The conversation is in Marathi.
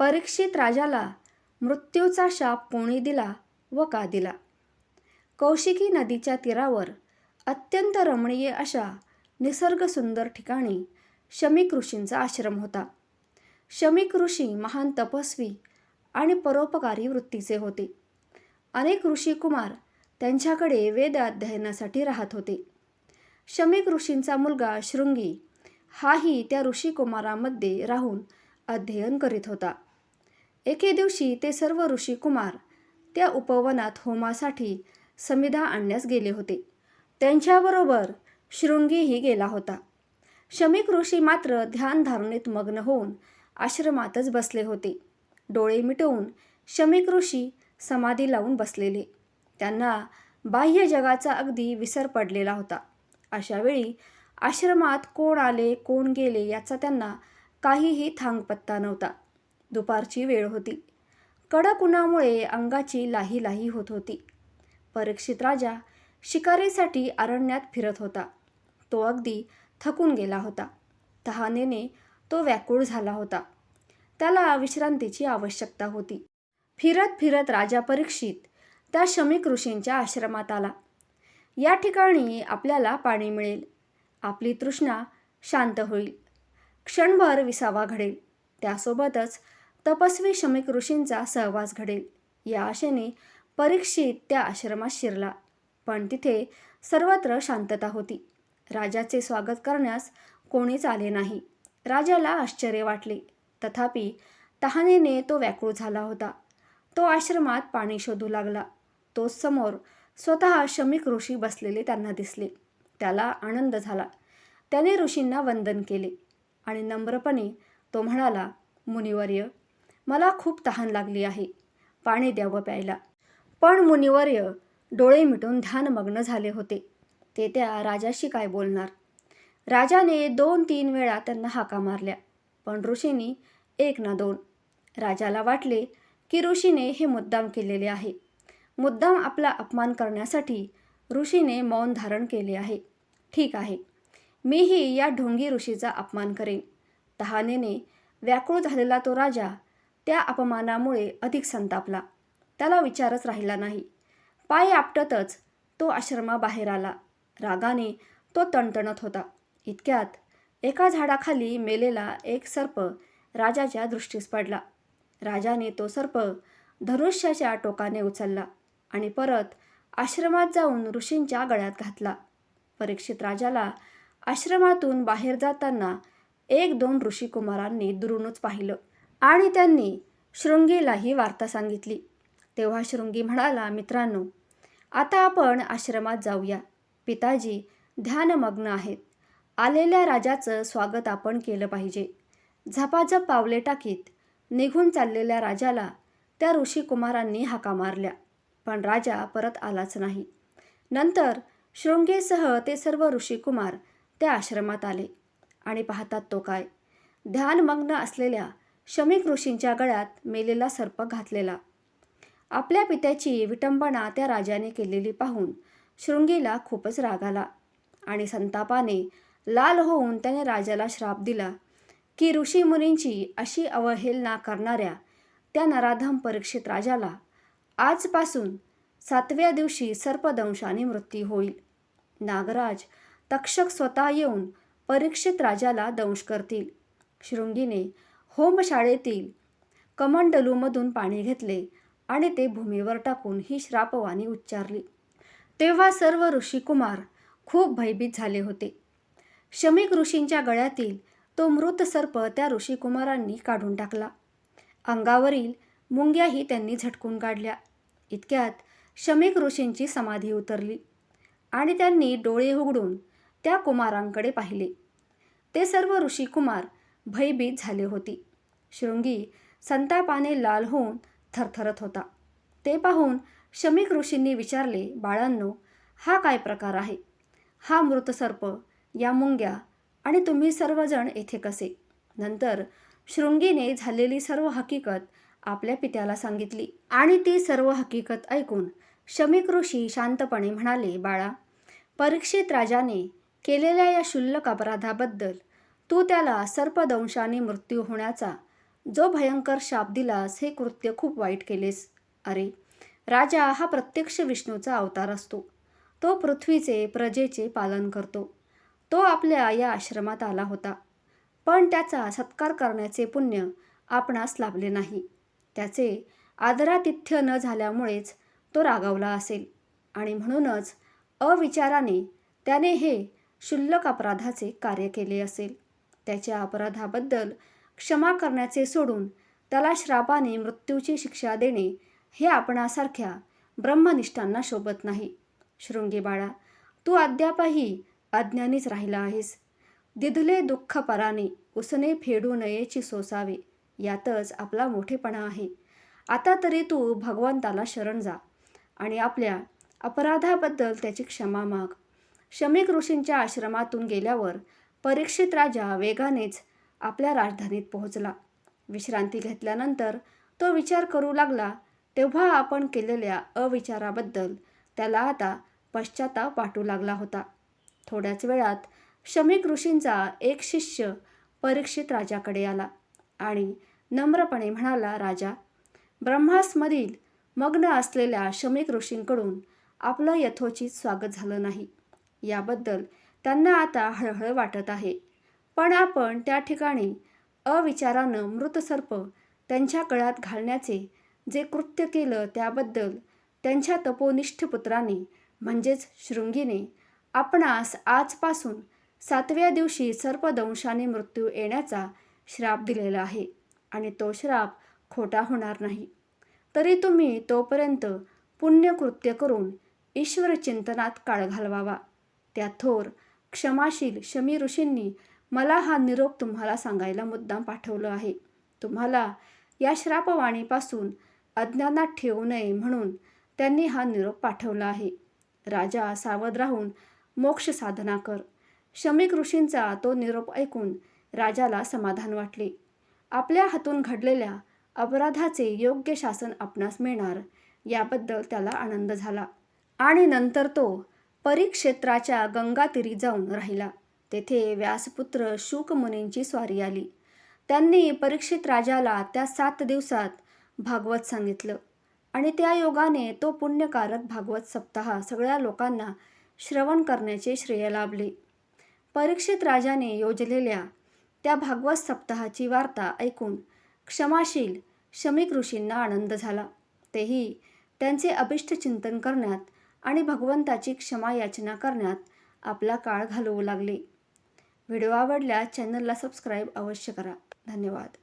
परीक्षित राजाला मृत्यूचा शाप कोणी दिला व का दिला? कौशिकी नदीच्या तीरावर अत्यंत रमणीय अशा निसर्गसुंदर ठिकाणी शमिक ऋषींचा आश्रम होता. शमिक ऋषी महान तपस्वी आणि परोपकारी वृत्तीचे होते. अनेक ऋषिकुमार त्यांच्याकडे वेद अध्ययनासाठी राहत होते. शमिक ऋषींचा मुलगा शृंगी हाही त्या ऋषिकुमारामध्ये राहून अध्ययन करीत होता. एके दिवशी ते सर्व ऋषिकुमार त्या उपवनात होमासाठी समिधा आणण्यास गेले होते. त्यांच्याबरोबर शृंगीही गेला होता. शमिक ऋषी मात्र ध्यानधारणेत मग्न होऊन आश्रमातच बसले होते. डोळे मिटवून शमिक ऋषी समाधी लावून बसलेले. त्यांना बाह्य जगाचा अगदी विसर पडलेला होता. अशावेळी आश्रमात कोण आले कोण गेले याचा त्यांना काहीही थांगपत्ता नव्हता. दुपारची वेळ होती. कडक उन्हामुळे अंगाची लाही लाही होत होती. परीक्षित राजा शिकारीसाठी अरण्यात फिरत होता. तो अगदी थकून गेला होता. तहानेने तो व्याकुळ झाला होता. त्याला विश्रांतीची आवश्यकता होती. फिरत फिरत राजा परीक्षित त्या शमिक ऋषींच्या आश्रमात आला. या ठिकाणी आपल्याला पाणी मिळेल. आपली तृष्णा शांत होईल. क्षणभर विसावा घडेल. त्यासोबतच तपस्वी शमिक ऋषींचा सहवास घडेल. या आशेने परीक्षित त्या आश्रमात शिरला. पण तिथे सर्वत्र शांतता होती. राजाचे स्वागत करण्यास कोणीच आले नाही. राजाला आश्चर्य वाटले. तथापि तहानेने तो व्याकुळ झाला होता. तो आश्रमात पाणी शोधू लागला. तो समोर स्वतः शमिक ऋषी बसलेले त्यांना दिसले. त्याला आनंद झाला. त्याने ऋषींना वंदन केले. आणि नम्रपणे तो म्हणाला मुनिवर्य मला खूप तहान लागली आहे. पाणी द्यावं प्यायला. पण मुनिवर्य डोळे मिटून ध्यानमग्न झाले होते. ते त्या राजाशी काय बोलणार? राजाने दोन तीन वेळा त्यांना हाका मारल्या. पण ऋषींनी एक ना दोन. राजाला वाटले की ऋषीने हे मुद्दाम केलेले आहे. मुद्दाम आपला अपमान करण्यासाठी ऋषीने मौन धारण केले आहे. ठीक आहे. मीही या ढोंगी ऋषीचा अपमान करेन. तहानेने व्याकुळ झालेला तो राजा त्या अपमानामुळे अधिक संतापला. त्याला विचारच राहिला नाही. पाय आपटतच तो आश्रमाबाहेर आला. रागाने तो तणतणत होता. इतक्यात एका झाडाखाली मेलेला एक सर्प राजाच्या दृष्टीस पडला. राजाने तो सर्प धनुष्याच्या टोकाने उचलला आणि परत आश्रमात जाऊन ऋषींच्या गळ्यात घातला. परीक्षित राजाला आश्रमातून बाहेर जाताना एक दोन ऋषिकुमारांनी दुरूनच पाहिलं. आणि त्यांनी शृंगीलाही वार्ता सांगितली. तेव्हा शृंगी म्हणाला मित्रांनो आता आपण आश्रमात जाऊया. पिताजी ध्यानमग्न आहेत. आलेल्या राजाचं स्वागत आपण केलं पाहिजे. झपाझप पावले टाकीत निघून चाललेल्या राजाला त्या ऋषिकुमारांनी हाका मारल्या. पण राजा परत आलाच नाही. नंतर शृंगेसह ते सर्व ऋषिकुमार त्या आश्रमात आले. आणि पाहतात तो काय? ध्यानमग्न असलेल्या शमीक ऋषींच्या गळ्यात मेलेला सर्प घातलेला. आपल्या पित्याची विटंबना त्या राजाने केलेली पाहून शृंगीला खूपच राग आला आणि संतापाने लाल होऊन त्याने राजाला श्राप दिला की ऋषीमुनींची अशी अवहेलना करणाऱ्या त्या नराधम परीक्षित राजाला आजपासून सातव्या दिवशी सर्पदंशाने मृत्यू होईल. नागराज तक्षक स्वतः येऊन परीक्षित राजाला दंश करतील. शृंगीने होमशाळेतील कमंडलूमधून पाणी घेतले आणि ते भूमीवर टाकून ही श्रापवाणी उच्चारली. तेव्हा सर्व ऋषिकुमार खूप भयभीत झाले होते. शमिक ऋषींच्या गळ्यातील तो मृत सर्प त्या ऋषिकुमारांनी काढून टाकला. अंगावरील मुंग्याही त्यांनी झटकून काढल्या. इतक्यात शमिक ऋषींची समाधी उतरली आणि त्यांनी डोळे उघडून त्या कुमारांकडे पाहिले. ते सर्व ऋषिकुमार भयभीत झाले होती. शृंगी संतापाने लाल होऊन थरथरत होता. ते पाहून शमीक ऋषींनी विचारले बाळांनो हा काय प्रकार आहे? हा मृत सर्प या मुंग्या आणि तुम्ही सर्वजण येथे कसे? नंतर शृंगीने झालेली सर्व हकीकत आपल्या पित्याला सांगितली आणि ती सर्व हकीकत ऐकून शमीक ऋषी शांतपणे म्हणाले बाळा परीक्षित राजाने केलेल्या या क्षुल्लक अपराधाबद्दल तू त्याला सर्पदंशाने मृत्यू होण्याचा जो भयंकर शाप दिलास हे कृत्य खूप वाईट केलेस. अरे राजा हा प्रत्यक्ष विष्णूचा अवतार असतो. तो पृथ्वीचे प्रजेचे पालन करतो. तो आपल्या या आश्रमात आला होता. पण त्याचा सत्कार करण्याचे पुण्य आपणास लाभले नाही. त्याचे आदरातिथ्य न झाल्यामुळेच तो रागावला असेल. आणि म्हणूनच अविचाराने त्याने हे क्षुल्लक अपराधाचे कार्य केले असेल. त्याच्या अपराधाबद्दल क्षमा करण्याचे सोडून त्याला श्रापाने मृत्यूची शिक्षा देणे हे आपणासारख्या ब्रह्मनिष्ठांना शोभत नाही. शृंगी बाळा तू अद्यापही अज्ञानीच राहिला आहेस. दिधले दुःख पराने उसने फेडू नयेची सोसावे यातच आपला मोठेपणा आहे. आता तरी तू भगवंताला शरण जा आणि आपल्या अपराधाबद्दल त्याची क्षमा माग. शमिक ऋषींच्या आश्रमातून गेल्यावर परीक्षित राजा वेगानेच आपल्या राजधानीत पोहोचला. विश्रांती घेतल्यानंतर तो विचार करू लागला तेव्हा आपण केलेल्या अविचाराबद्दल त्याला आता पश्चाताप वाटू लागला होता. थोड्याच वेळात शमीक ऋषींचा एक शिष्य परीक्षित राजाकडे आला आणि नम्रपणे म्हणाला राजा ब्रह्मासमधील मग्न असलेल्या शमीक ऋषींकडून आपलं यथोचित स्वागत झालं नाही. याबद्दल त्यांना आता हळहळ वाटत आहे. पण आपण त्या ठिकाणी अविचारानं मृतसर्प त्यांच्या कळात घालण्याचे जे कृत्य केलं त्याबद्दल त्यांच्या तपोनिष्ठ पुत्राने म्हणजेच शृंगीने आपणास आजपासून सातव्या दिवशी सर्पदंशाने मृत्यू येण्याचा श्राप दिलेला आहे आणि तो श्राप खोटा होणार नाही. तरी तुम्ही तोपर्यंत पुण्यकृत्य करून ईश्वर चिंतनात काळ घालवावा. त्या थोर क्षमाशील शमी ऋषींनी मला हा निरोप तुम्हाला सांगायला मुद्दाम पाठवलं आहे. तुम्हाला या श्रापवाणीपासून अज्ञानात ठेवू नये म्हणून त्यांनी हा निरोप पाठवला आहे. राजा सावध राहून मोक्ष साधना कर. शमिक ऋषींचा तो निरोप ऐकून राजाला समाधान वाटले. आपल्या हातून घडलेल्या अपराधाचे योग्य शासन आपणास मिळणार याबद्दल त्याला आनंद झाला. आणि नंतर तो परिक्षेत्राच्या गंगातीरी जाऊन राहिला. तेथे व्यासपुत्र शुकमुनींची स्वारी आली. त्यांनी परीक्षित राजाला त्या सात दिवसात भागवत सांगितलं आणि त्या योगाने तो पुण्यकारक भागवत सप्ताह सगळ्या लोकांना श्रवण करण्याचे श्रेय लाभले. परीक्षित राजाने योजलेल्या त्या भागवत सप्ताहाची वार्ता ऐकून क्षमाशील शमिक ऋषींना आनंद झाला. तेही त्यांचे अभिष्ट चिंतन करण्यात आणि भगवंताची क्षमा याचना करण्यात आपला काळ घालवू लागले. व्हिडिओ आवडल्यास चॅनलला सबस्क्राईब अवश्य करा. धन्यवाद.